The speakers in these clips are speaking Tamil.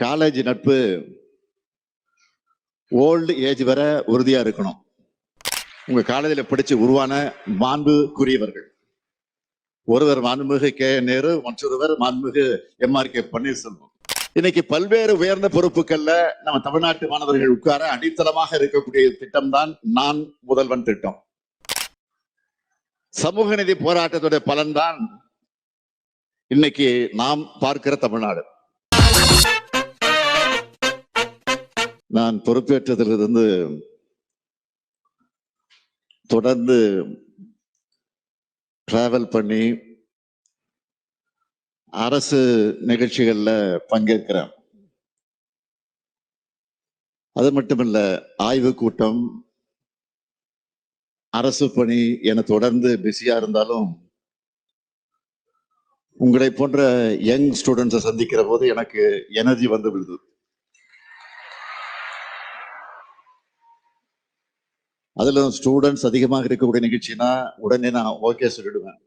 காலேஜ் நட்பு ஓல்டு ஏஜ் வர உறுதியா இருக்கணும். உங்க காலேஜில் படிச்சு உருவான மாண்புக்குரியவர்கள். ஒருவர் மாண்புமிகு கே. நேரு மற்றொருவர் மாண்புமிகு எம்ஆர் கே. பன்னீர்செல்வம். இன்னைக்கு பல்வேறு உயர்ந்த பொறுப்புகள்ல நம்ம தமிழ்நாட்டு மாணவர்கள் உட்கார அடித்தளமாக இருக்கக்கூடிய திட்டம் தான் நான் முதல்வன் திட்டம். சமூக நீதி போராட்டத்துடைய பலன்தான் இன்னைக்கு நாம் பார்க்கிற தமிழ்நாடு. நான் பொறுப்பேற்றதிலிருந்து தொடர்ந்து டிராவல் பண்ணி அரசு நிகழ்ச்சிகளில் பங்கேற்கிறேன். அது மட்டுமல்ல ஆய்வு கூட்டம் அரசு பணி என தொடர்ந்து பிஸியாக இருந்தாலும் உங்களை போன்ற யங் ஸ்டூடெண்ட்ஸை சந்திக்கிற போது எனக்கு எனர்ஜி வந்து விடுது அதுல ஸ்டூடெண்ட்ஸ் அதிகமாக இருக்கக்கூடிய நிகழ்ச்சினா உடனே நான் ஓகே சொல்லிடுவேன்.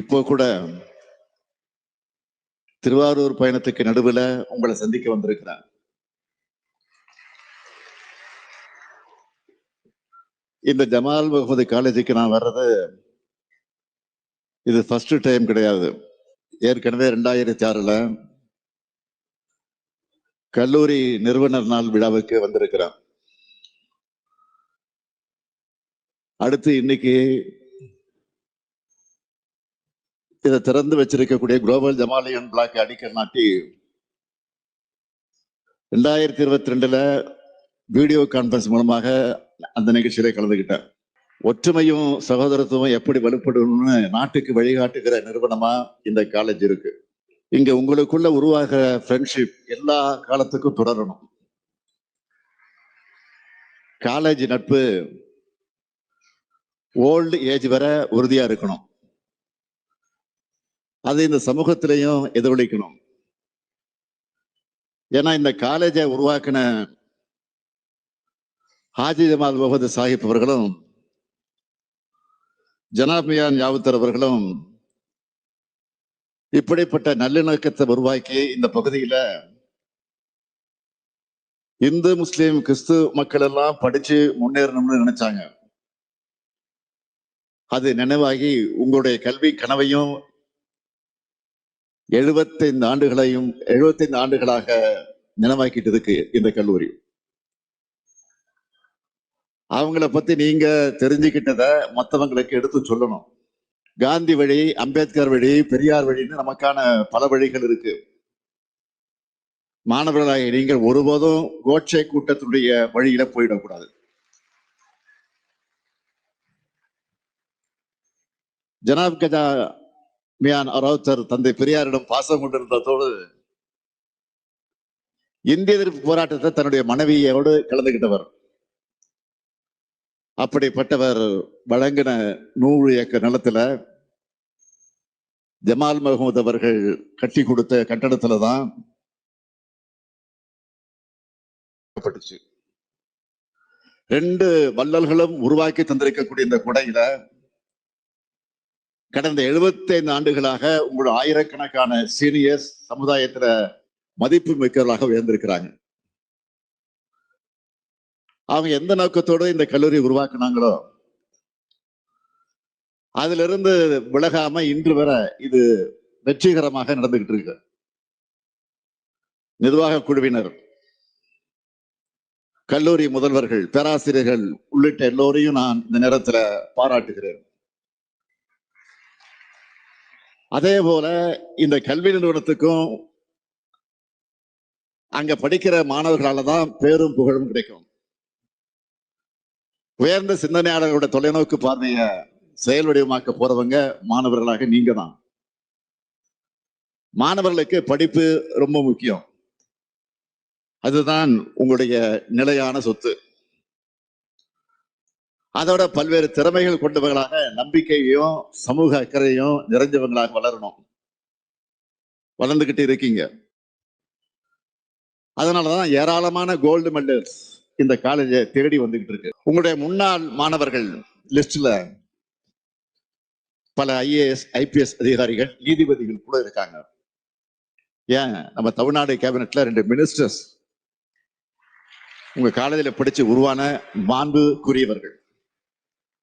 இப்போ கூட திருவாரூர் பயணத்துக்கு நடுவுல உங்களை சந்திக்க வந்திருக்கிறேன் இந்த ஜமால் முகமது காலேஜுக்கு நான் வர்றது இது ஃபர்ஸ்ட் டைம் கிடையாது. ஏற்கனவே ரெண்டாயிரத்தி ஆறுல கல்லூரி நிறுவனர் நாள் விழாவுக்கு வந்திருக்கிறேன். அடுத்து இன்னைக்கு இதை திறந்து வச்சிருக்கக்கூடிய குளோபல் ஜமாலியன் பிளாக் அடிக்கல் நாட்டி ரெண்டாயிரத்தி இருபத்தி ரெண்டுல வீடியோ கான்பரன்ஸ் மூலமாக அந்த நிகழ்ச்சியில கலந்துக்கிட்டேன் ஒற்றுமையும் சகோதரத்துவம் எப்படி வலுப்படணும்னு நாட்டுக்கு வழிகாட்டுகிற நிறுவனமா இந்த காலேஜ் இருக்கு. இங்க உங்களுக்குள்ள உருவாகிற ஃப்ரெண்ட்ஷிப் எல்லா காலத்துக்கும் தொடரணும். காலேஜ் நட்பு ஓல்டு ஏஜ் வர உறுதியா இருக்கணும். அது இந்த சமூகத்திலையும் எதிரொலிக்கணும். ஏன்னா இந்த காலேஜை உருவாக்கின ஹாஜி ஜமால் முகமது சாஹிப் அவர்களும் ஜனாபியான் யாவுத்தர் அவர்களும் இப்படிப்பட்ட நல்லிணக்கத்தை உருவாக்கி இந்த பகுதியில இந்து முஸ்லீம் கிறிஸ்து மக்கள் எல்லாம் படிச்சு முன்னேறணும்னு நினைச்சாங்க. அது நினைவாகி உங்களுடைய கல்வி கனவையும் எழுபத்தைந்து ஆண்டுகளையும் எழுபத்தைந்து ஆண்டுகளாக நினைவாக்கிட்டு இருக்கு இந்த கல்லூரி. அவங்கள பத்தி நீங்க தெரிஞ்சுக்கிட்டத மற்றவங்களுக்கு எடுத்து சொல்லணும். காந்தி வழி அம்பேத்கர் வழி பெரியார் வழின்னு நமக்கான பல வழிகள் இருக்கு. மாணவர்களாக நீங்கள் ஒருபோதும் கோட்சே கூட்டத்துடைய வழியில போயிடக்கூடாது. ஜனாப் கஜா மியான் அரவுத்தர் தந்தை பெரியாரிடம் பாசம் கொண்டிருந்ததோடு இந்திய எதிர்ப்பு போராட்டத்தை தன்னுடைய மனைவியோடு கலந்துகிட்டவர். அப்படிப்பட்டவர் வழங்கின நூறு ஏக்கர் நிலத்துல ஜமால் மஹமூத் அவர்கள் கட்டி கொடுத்த கட்டடத்துல தான் ரெண்டு வள்ளல்களும் உருவாக்கி தந்திருக்கக்கூடிய இந்த குடையில கடந்த 75 ஆண்டுகளாக உங்களோட ஆயிரக்கணக்கான சீனியர்ஸ் சமுதாயத்துல மதிப்பு மிக்கவர்களாக உயர்ந்திருக்கிறாங்க. அவங்க எந்த நோக்கத்தோடு இந்த கல்லூரி உருவாக்குனாங்களோ அதுல இருந்து விலகாம இன்று வரை இது வெற்றிகரமாக நடந்துகிட்டு இருக்கு. நிர்வாக குழுவினர் கல்லூரி முதல்வர்கள் பேராசிரியர்கள் உள்ளிட்ட எல்லோரையும் நான் இந்த நேரத்துல பாராட்டுகிறேன். அதே போல இந்த கல்வி நிறுவனத்துக்கும் அங்க படிக்கிற மாணவர்களால தான் பேரும் புகழும் கிடைக்கும். உயர்ந்த சிந்தனையாளர்களோட தொலைநோக்கு பார்வைய செயல் வடிவமாக்க போறவங்க மாணவர்களாக நீங்க தான் மாணவர்களுக்கு படிப்பு ரொம்ப முக்கியம். அதுதான் உங்களுடைய நிலையான சொத்து. அதோட பல்வேறு திறமைகள் கொண்டவர்களாக நம்பிக்கையையும் சமூக அக்கறையும் நிறைஞ்சவங்களாக வளரணும். வளர்ந்துகிட்டு இருக்கீங்க. அதனாலதான் ஏராளமான கோல்டு மெடல்ஸ் இந்த காலேஜை தேடி வந்துகிட்டு இருக்கு. உங்களுடைய முன்னாள் மாணவர்கள் லிஸ்ட்ல பல ஐஏஎஸ் ஐபிஎஸ் அதிகாரிகள் நீதிபதிகள் கூட இருக்காங்க. ஏன்? நம்ம தமிழ்நாடு கேபினெட்ல ரெண்டு மினிஸ்டர்ஸ் உங்க காலேஜில் படிச்சு உருவான மாண்புக்குரியவர்கள்.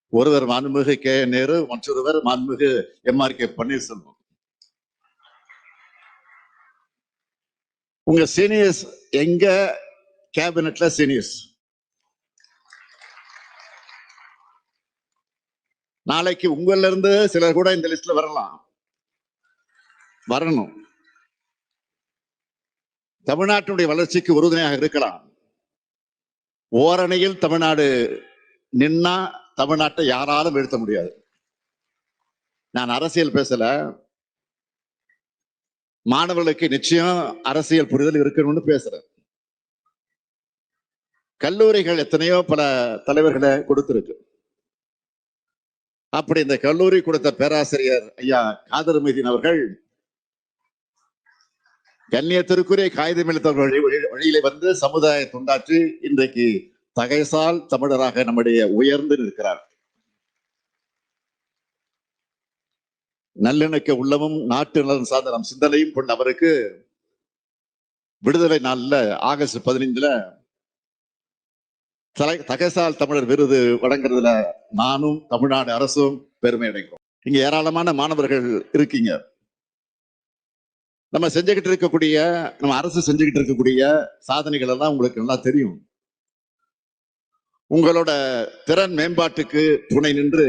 ஒருவர் மாண்புமிகு கே. நேரு மற்றொருவர் மாண்புமிகு எம்ஆர் கே. பன்னீர்செல்வம். உங்க சீனியர்ஸ் எங்க கேபினட்ல சீனியர்ஸ்? நாளைக்கு உங்கள்ல இருந்து சிலர் கூட இந்த லிஸ்ட்ல வரலாம். வரணும். தமிழ்நாட்டினுடைய வளர்ச்சிக்கு உறுதுணையாக இருக்கலாம். ஓரணையில் தமிழ்நாடு நின்னா தமிழ்நாட்டை யாராலும் வீழ்த்த முடியாது. நான் அரசியல் பேசல. மாணவர்களுக்கு நிச்சயம் அரசியல் புரிதல் இருக்கணும்னு பேசுறேன். கல்லூரிகள் எத்தனையோ பல தலைவர்களை கொடுத்திருக்கு. அப்படி இந்த கல்லூரி கொடுத்த பேராசிரியர் ஐயா காதர் மீதின் அவர்கள் கண்ணியத்திற்குரிய காகிதம் இழுத்தவர்கள் வழி வழி- வழியிலே வந்து சமுதாய தொண்டாற்றி இன்றைக்கு தகைசால் தமிழராக நம்முடைய உயர்ந்து நிற்கிறார். நல்லிணக்க உள்ளமும் நாட்டு நலன் சார்ந்த நம் சிந்தனையும் கொண்ட அவருக்கு விடுதலை நாள்ல ஆகஸ்ட் பதினைந்துல தலை- தகைசால் தமிழர் விருது வழங்குறதுல நானும் தமிழ்நாடு அரசும் பெருமை அடைகிறோம். இங்க ஏராளமான மாணவர்கள் இருக்கீங்க. நம்ம செஞ்சுக்கிட்டு இருக்கக்கூடிய நம்ம அரசு செஞ்சுக்கிட்டு இருக்கக்கூடிய சாதனைகள் எல்லாம் உங்களுக்கு நல்லா தெரியும். உங்களோட திறன் மேம்பாட்டுக்கு துணை நின்று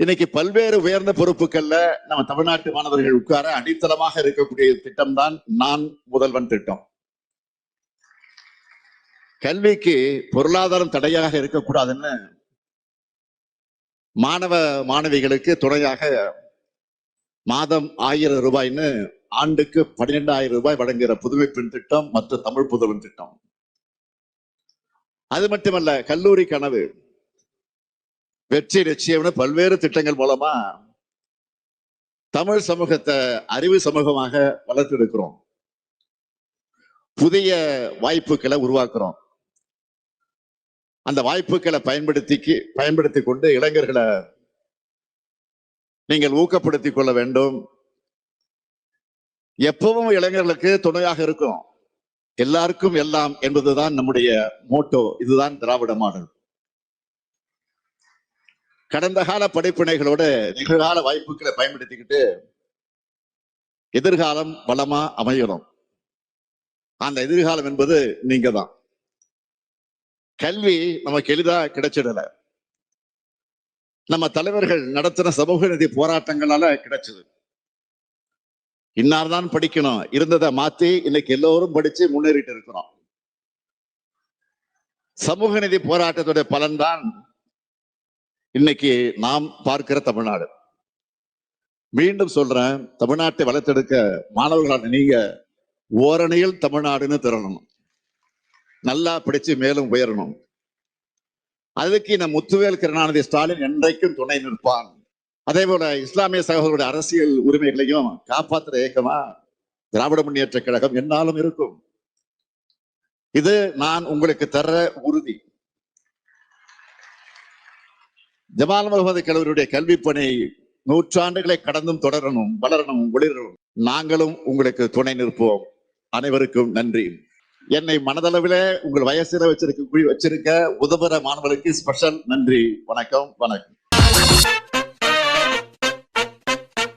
இன்னைக்கு பல்வேறு உயர்ந்த பொறுப்புகள்ல நம்ம தமிழ்நாட்டு மாணவர்கள் உட்கார அடித்தளமாக இருக்கக்கூடிய திட்டம் தான் நான் முதல்வன் திட்டம். கல்விக்கு பொருளாதாரம் தடையாக இருக்கக்கூடாதுன்னு மாணவ மாணவிகளுக்கு துணையாக மாதம் ஆயிரம் ரூபாய்ன்னு ஆண்டுக்கு பன்னிரெண்டாயிரம் ரூபாய் வழங்குகிற புதுமைப்பெண் திட்டம் மற்றும் தமிழ் புதல்வன் திட்டம். அது மட்டுமல்ல கல்லூரி கனவு. வெற்றி நிச்சயம்னு பல்வேறு திட்டங்கள் மூலமா தமிழ் சமூகத்தை அறிவு சமூகமாக வளர்த்தெடுக்கிறோம் புதிய வாய்ப்புகளை உருவாக்குறோம். அந்த வாய்ப்புகளை பயன்படுத்தி பயன்படுத்தி கொண்டு இளைஞர்களை நீங்கள் ஊக்கப்படுத்திக் கொள்ள வேண்டும். எப்பவும் இளைஞர்களுக்கு துணையாக இருக்கும் எல்லாருக்கும் எல்லாம் என்பதுதான் நம்முடைய மோட்டோ இதுதான் திராவிட மாடல். கடந்த கால படைப்பினைகளோட நிகழ்கால வாய்ப்புகளை பயன்படுத்திக்கிட்டு எதிர்காலம் வளமா அமையணும். அந்த எதிர்காலம் என்பது நீங்க தான் கல்வி நமக்கு எளிதா கிடைச்சிடல. நம்ம தலைவர்கள் நடத்தின சமூக நிதி போராட்டங்களால கிடைச்சது. இன்னார் தான் படிக்கணும். இருந்ததை மாத்தி இன்னைக்கு எல்லோரும் படிச்சு முன்னேறிட்டு இருக்கிறோம். சமூக நீதி போராட்டத்துடைய பலன்தான் இன்னைக்கு நாம் பார்க்கிற தமிழ்நாடு. மீண்டும் சொல்றேன் தமிழ்நாட்டை வளர்த்தெடுக்க மாணவர்களான நீங்க ஓரணியில் தமிழ்நாடுன்னு திரளணும். நல்லா படிச்சு மேலும் உயரணும். அதுக்கு இந்த முத்துவேல் கருணாநிதி ஸ்டாலின் என்றைக்கும் துணை நிற்பான். அதே போல இஸ்லாமிய சகோதரருடைய அரசியல் உரிமைகளையும் காப்பாற்றுற இயக்கமா திராவிட முன்னேற்ற கழகம் என்னாலும் இருக்கும். இது நான் உங்களுக்கு தர்ற உறுதி. ஜமால் முகமது கலவருடைய கல்வி பணி நூற்றாண்டுகளை கடந்தும் தொடரணும் வளரணும் ஒளிரணும். நாங்களும் உங்களுக்கு துணை நிற்போம். அனைவருக்கும் நன்றி. என்னை மனதளவில் உங்கள் வயசுல வச்சிருக்க வச்சிருக்க உதவுற மாணவர்களுக்கு ஸ்பெஷல் நன்றி. வணக்கம் வணக்கம்.